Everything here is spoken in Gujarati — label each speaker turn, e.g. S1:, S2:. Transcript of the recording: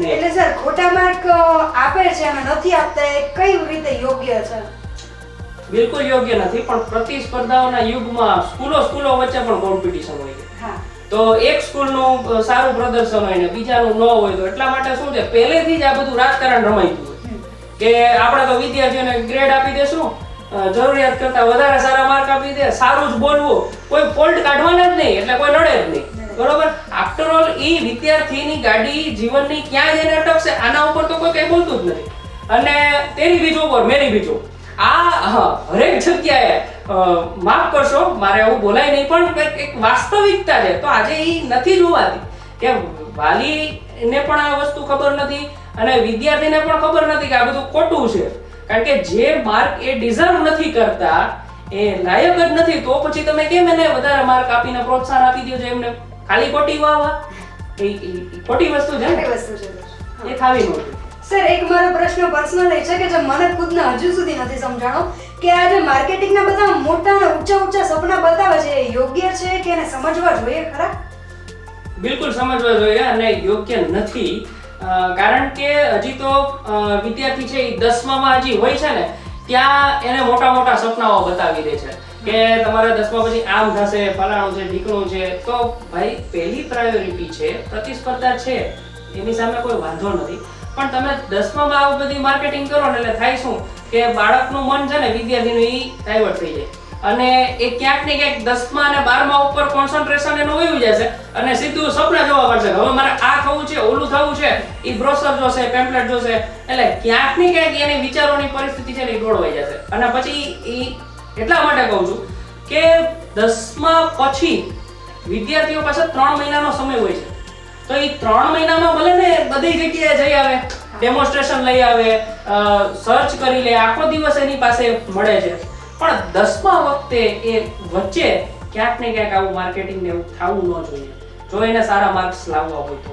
S1: એટલે સર ખોટા માર્ક આપે છે અને નથી આપતા એ કઈ રીતે યોગ્ય છે?
S2: બિલકુલ યોગ્ય નથી પણ પ્રતિસ્પર્ધાઓના યુગમાં સ્કૂલો સ્કૂલો વચ્ચે પણ કોમ્પિટિશન હોય છે. તો એક સ્કૂલનું સારું પ્રદર્શન હોય ને બીજાનું ન હોય તો એટલા માટે શું છે પહેલેથી જ આ બધું રાજકારણ રમાઈ ગયું હોય. કે આપણે તો વિદ્યાર્થીઓને ગ્રેડ આપી દેશું જરૂરિયાત કરતા વધારે સારા માર્ક આપી દે સારું જ બોલવું. કોઈ ફોલ્ટ કાઢવાના જ નહીં એટલે કોઈ નડે જ નહીં. બરોબર? આફ્ટર ઓલ એ વિદ્યાર્થીની ગાડી જીવનની ક્યાં જઈને અટકશે? આના ઉપર તો કોઈ કઈ બોલતું જ નથી. અને તેની બીજો ઉપર મેરી બીજો. આ હરેક જગ્યાએ માફ કરશો, મારે આવું બોલાય નહીં, પણ એક વાસ્તવિકતા છે. તો આજે એ નથી જોવાતી કે વાલીને પણ આ વસ્તુ ખબર નથી અને વિદ્યાર્થીને પણ ખબર નથી કે આ બધું ખોટું છે. કારણ કે જે માર્ક એ ડિઝર્વ નથી કરતા, એ લાયક જ નથી. તો પછી તમે કેમ એને વધારે માર્ક આપીને પ્રોત્સાહન આપી દો છો એમને? ખાલી ખોટી વાવા? એ ખોટી વસ્તુ છે
S1: ખોટી વસ્તુ છે
S2: એ થાવી નહોતી
S1: સર એક મારો પ્રશ્ન પર્સનલ છે કે જે મને ખુદને હજુ સુધી નથી સમજાણો કે આ જે માર્કેટિંગના બધા મોટા અને ઊંચા ઊંચા સપના બતાવે છે એ યોગ્ય છે કે એને સમજવા જોઈએ ખરા?
S2: બિલકુલ સમજવા જોઈએ અને યોગ્ય નથી. કારણ કે હજી તો વિદ્યાર્થી છે એ દસમામાં હજી હોય છે ને ત્યાં એને મોટા મોટા સપનાઓ બતાવી દે છે. કે તમારે દસમા પછી આમ થશે, ફલાણું છે ઢીકણું છે. તો ભાઈ, પહેલી પ્રાયોરિટી છે, પ્રતિસ્પર્ધા છે, એની સામે કોઈ વાંધો નથી. પણ તમે દસમામાં આવું બધી માર્કેટિંગ કરો ને એટલે થાય શું? કે બાળકનું મન છે ને વિદ્યાર્થીનું એ ડાયવર્ટ થઈ જાય. અને એ ક્યાંક ને ક્યાંક દસમા અને બારમા ઉપર કોન્સન્ટ્રેશન એનું વયું જશે અને સીધું સપના જોવા પડશે હવે મારે આ થવું છે, ઓલું થવું છે એ બ્રોશર જોશે પેમ્પલેટ જોશે. એટલે ક્યાંક ને ક્યાંક એની વિચારોની પરિસ્થિતિ છે ને એ ગોળવાઈ જશે. અને પછી એ એટલા માટે કહું છું કે દસમા પછી વિદ્યાર્થીઓ પાસે ત્રણ મહિનાનો સમય હોય છે. તો એ ત્રણ મહિનામાં ભલે ને બધી જગ્યાએ જઈ આવે ડેમોન્સ્ટ્રેશન લઈ આવે સર્ચ કરી લે, આખો દિવસ એની પાસે મળે છે. પણ દસમા વખતે એ વચ્ચે ક્યાંક ને ક્યાંક આવું માર્કેટિંગ ને એવું થવું ન જોઈએ. જો એને સારા માર્ક્સ લાવવા હોય તો.